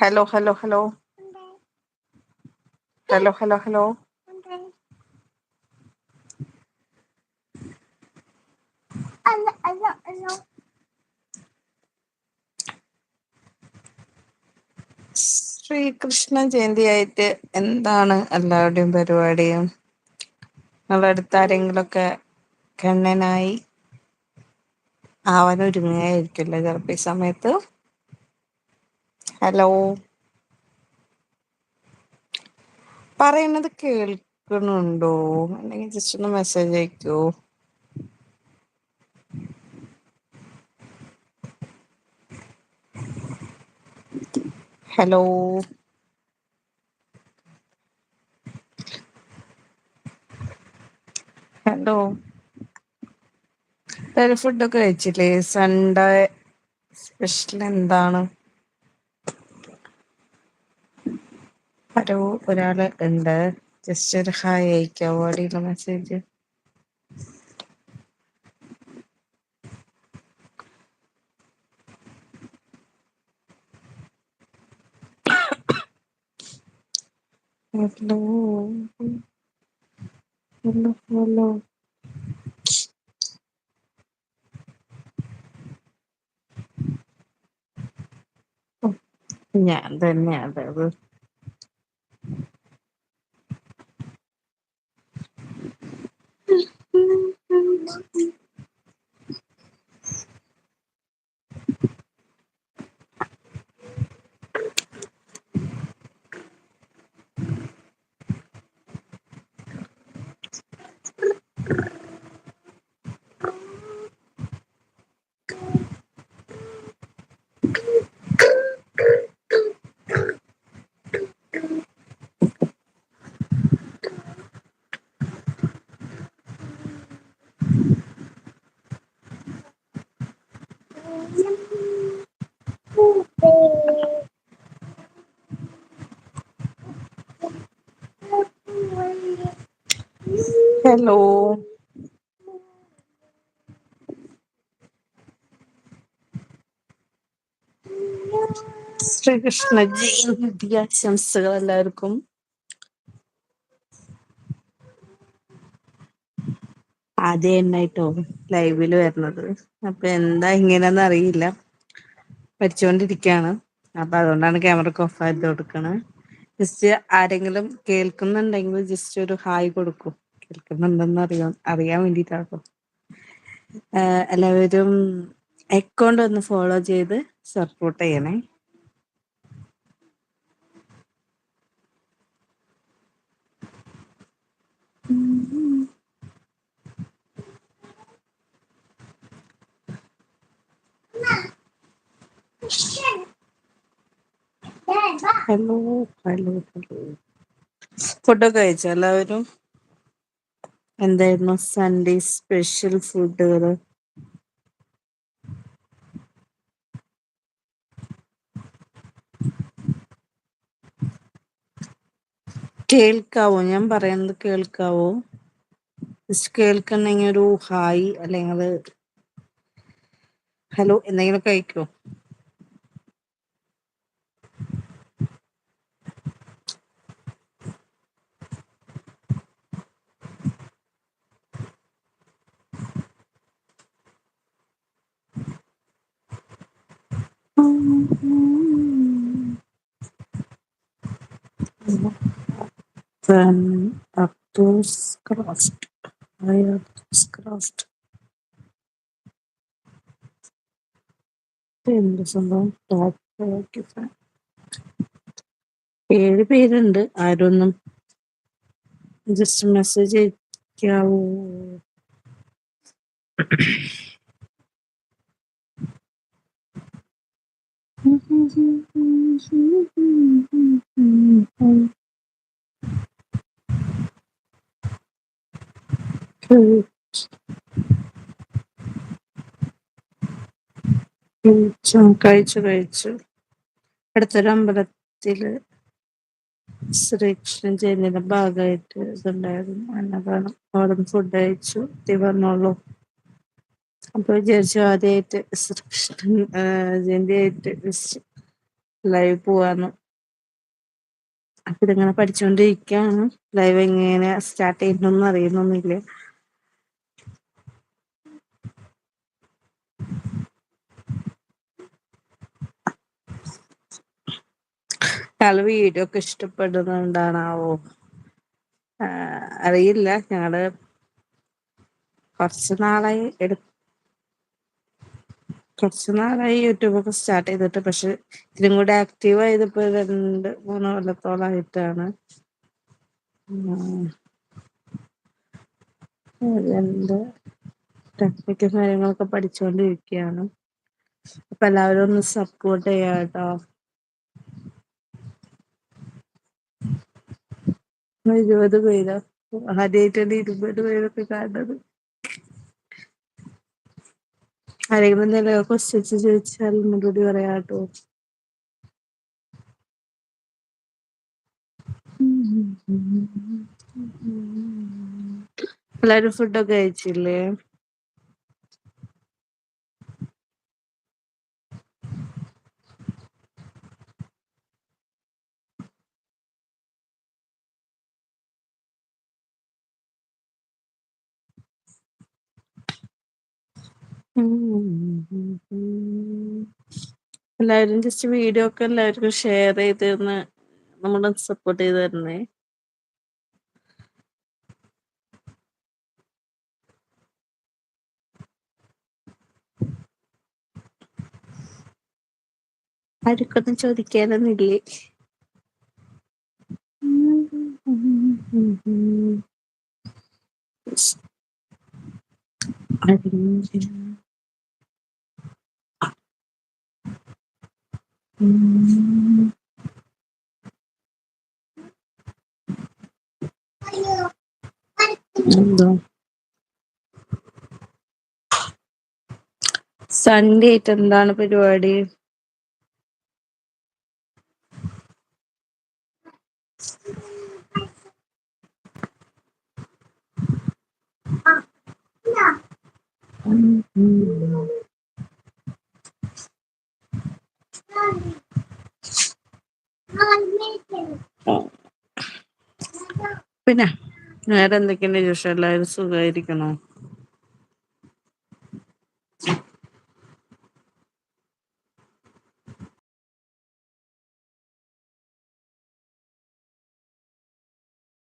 Hello hello hello hello hello hello Sreekrishna ജയന്തിയായിട്ട് എന്താണ് എല്ലാവരുടെയും പരിപാടിയും? നിങ്ങളുടെ അടുത്ത് ആരെങ്കിലുമൊക്കെ കണ്ണനായി ആവാൻ ഒരുങ്ങുകയായിരിക്കുമല്ലോ ചിലപ്പോ ഈ സമയത്ത്? ഹലോ പറയുന്നത് കേൾക്കണുണ്ടോ അല്ലെങ്കിൽ ജസ്റ്റ് ഒന്ന് മെസ്സേജ് അയക്കോ. ഹലോ ഹലോ ഫുഡൊക്കെ കഴിച്ചില്ലേ? സൺഡേ സ്പെഷ്യൽ എന്താണ്? ഹലോ ഒരാൾ ഉണ്ട്. ജസ്റ്റ് ഒരു ഹായ് അയക്കാവോ അടിയിൽ മെസ്സേജ് ഹലോ ഹലോ ഹലോ ഞാൻ തന്നെയാണത് ഹലോ ശ്രീകൃഷ്ണ ജയന്തി ആശംസകൾ എല്ലാവർക്കും. ആദ്യം എന്നായിട്ടോ ലൈവിൽ വരുന്നത്. അപ്പൊ എന്താ ഇങ്ങനെയെന്ന് അറിയില്ല. പഠിച്ചുകൊണ്ടിരിക്കാണ് അപ്പൊ അതുകൊണ്ടാണ് ക്യാമറ ഓഫ് ആയത് കൊടുക്കണെ. ജസ്റ്റ് ആരെങ്കിലും കേൾക്കുന്നുണ്ടെങ്കിൽ ജസ്റ്റ് ഒരു ഹായ് കൊടുക്കൂ. കേൾക്കുന്നുണ്ടെന്ന് അറിയാൻ അറിയാൻ വേണ്ടിട്ടാട്ടോ എല്ലാവരും അക്കൗണ്ട് ഒന്ന് ഫോളോ ചെയ്ത് സപ്പോർട്ട് ചെയ്യണേ. ഹലോ ഹലോ ഹലോ ഫുഡൊക്കെ കഴിച്ചോ എല്ലാവരും? എന്തായിരുന്നു സൺഡേ സ്പെഷ്യൽ ഫുഡുകൾ കേൾക്കാവോ? ഞാൻ പറയുന്നത് കേൾക്കാവോ? ജസ്റ്റ് കേൾക്കുന്നെങ്കി ഒരു ഹായ് അല്ലെങ്കിൽ ഹലോ എന്തെങ്കിലും അയയ്ക്കോ Then Abdul's crossed. I Abdul's crossed. എന്ത് സംഭവം? ടോപ്പ് ഏഴ് പേരുണ്ട്. ആരൊന്നും? ജസ്റ്റ് മെസ്സേജ് അയക്കാവോ. കഴിച്ചു. കഴിച്ചു അടുത്തൊരമ്പലത്തിൽ ശ്രീകൃഷ്ണൻ ജയന്തിയുടെ ഭാഗമായിട്ട് ഇതുണ്ടായിരുന്നു. അന്നദാനം അവിടെ ഫുഡ് കഴിച്ചു. എത്തി വന്നോളൂ. അപ്പൊ വിചാരിച്ചു ആദ്യമായിട്ട് കൃഷ്ണൻ ജയന്തി ആയിട്ട് ലൈവ് പോവാന്ന്. അപ്പൊ ഇതിങ്ങനെ പഠിച്ചോണ്ടിരിക്കയാണ് ലൈവ് എങ്ങനെ സ്റ്റാർട്ട് ചെയ്യുന്നൊന്നും അറിയുന്നൊന്നുമില്ല. യാൾ വീഡിയോ ഒക്കെ ഇഷ്ടപ്പെടുന്നുണ്ടാണാവോ? അറിയില്ല. ഞങ്ങൾ കുറച്ച് നാളായി എടു കുറച്ചു നാളായി യൂട്യൂബ് ഒക്കെ സ്റ്റാർട്ട് ചെയ്തിട്ട് പക്ഷെ ഇതിലും കൂടെ ആക്റ്റീവ് ആയതിപ്പോ രണ്ട് മൂന്ന് കൊല്ലത്തോളായിട്ടാണ്. രണ്ട് ടെക്നിക്കും കാര്യങ്ങളൊക്കെ പഠിച്ചുകൊണ്ടിരിക്കുകയാണ് അപ്പൊ എല്ലാവരും ഒന്ന് സപ്പോർട്ട് ചെയ്യാം കേട്ടോ ഇരുപത് പേരോ? ആദ്യമായിട്ടാണ് ഇരുപത് പേരൊക്കെ കാണണത് ആരെങ്കിലും എന്തെങ്കിലും ക്വസ്റ്റ്യൻസ് ചോദിച്ചാൽ പറയാട്ടോ എല്ലാരും ഫുഡൊക്കെ കഴിച്ചില്ലേ? എല്ലാരും ജസ്റ്റ് വീഡിയോ ഒക്കെ എല്ലാവർക്കും ഷെയർ ചെയ്ത് നമ്മളെ സപ്പോർട്ട് ചെയ്ത് തരണേ ആർക്കൊന്നും ചോദിക്കാനൊന്നില്ലേ എന്തോ? സൺഡേ ആയിട്ട് എന്താണ് പരിപാടി? പിന്നെ വേറെ എന്തൊക്കെയുണ്ട് വിശേഷം? എല്ലാരും സുഖായിരിക്കണോ